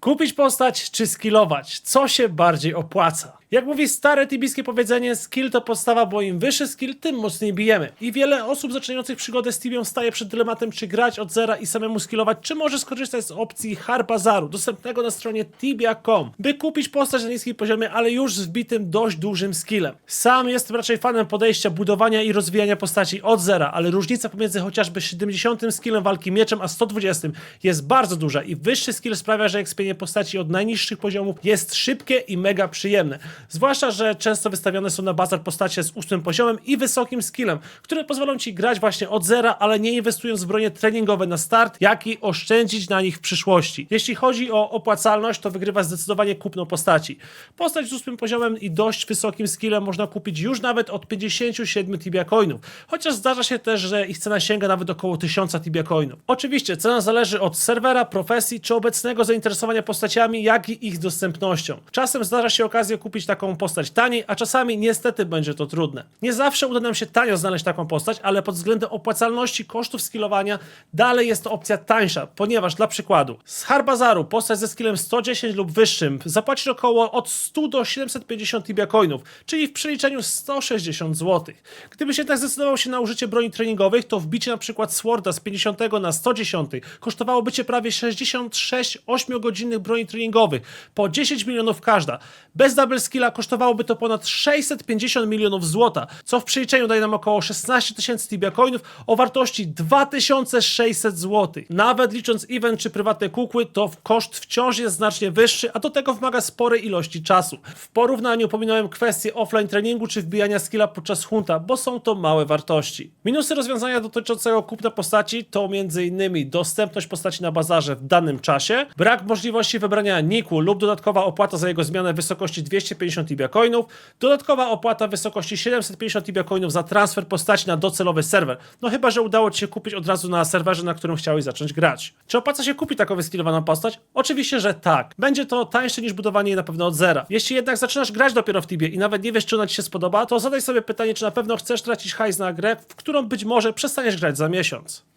Kupić postać czy skillować? Co się bardziej opłaca? Jak mówi stare tibiskie powiedzenie, skill to podstawa, bo im wyższy skill, tym mocniej bijemy. I wiele osób zaczynających przygodę z Tibią staje przed dylematem, czy grać od zera i samemu skillować, czy może skorzystać z opcji Harbazaru, dostępnego na stronie tibia.com, by kupić postać na niskim poziomie, ale już z wbitym dość dużym skillem. Sam jestem raczej fanem podejścia budowania i rozwijania postaci od zera, ale różnica pomiędzy chociażby 70 skillem walki mieczem a 120 jest bardzo duża i wyższy skill sprawia, że ekspienie postaci od najniższych poziomów jest szybkie i mega przyjemne. Zwłaszcza, że często wystawione są na bazar postacie z ósmym poziomem i wysokim skillem, które pozwolą ci grać właśnie od zera, ale nie inwestując w bronie treningowe na start, jak i oszczędzić na nich w przyszłości. Jeśli chodzi o opłacalność, to wygrywa zdecydowanie kupno postaci. Postać z ósmym poziomem i dość wysokim skillem można kupić już nawet od 57 tibia coinów, chociaż zdarza się też, że ich cena sięga nawet około 1000 tibia coinów. Oczywiście cena zależy od serwera, profesji czy obecnego zainteresowania postaciami, jak i ich dostępnością. Czasem zdarza się okazję kupić taką postać taniej, a czasami niestety będzie to trudne. Nie zawsze uda nam się tanio znaleźć taką postać, ale pod względem opłacalności kosztów skillowania dalej jest to opcja tańsza, ponieważ dla przykładu z Harbazaru postać ze skillem 110 lub wyższym zapłacisz około od 100 do 750 tibia coinów, czyli w przeliczeniu 160 zł. Gdybyś jednak zdecydował się na użycie broni treningowych, to wbicie na przykład Sworda z 50 na 110 kosztowałoby cię prawie 66 8-godzinnych broni treningowych, po 10 milionów każda. Bez double skilla kosztowałoby to ponad 650 milionów złota, co w przeliczeniu daje nam około 16 tysięcy tibia coinów o wartości 2600 zł. Nawet licząc event czy prywatne kukły, to koszt wciąż jest znacznie wyższy, a do tego wymaga sporej ilości czasu. W porównaniu pominąłem kwestię offline treningu czy wbijania skilla podczas hunta, bo są to małe wartości. Minusy rozwiązania dotyczącego kupna postaci to m.in. dostępność postaci na bazarze w danym czasie, brak możliwości wybrania niku lub dodatkowa opłata za jego zmianę w wysokości 250 tibia coinów, dodatkowa opłata w wysokości 750 tibia coinów za transfer postaci na docelowy serwer. No chyba, że udało ci się kupić od razu na serwerze, na którym chciałeś zacząć grać. Czy opłaca się kupić taką wyskillowaną postać? Oczywiście, że tak. Będzie to tańsze niż budowanie jej na pewno od zera. Jeśli jednak zaczynasz grać dopiero w Tibie i nawet nie wiesz, czy ona ci się spodoba, to zadaj sobie pytanie, czy na pewno chcesz tracić hajs na grę, w którą być może przestaniesz grać za miesiąc.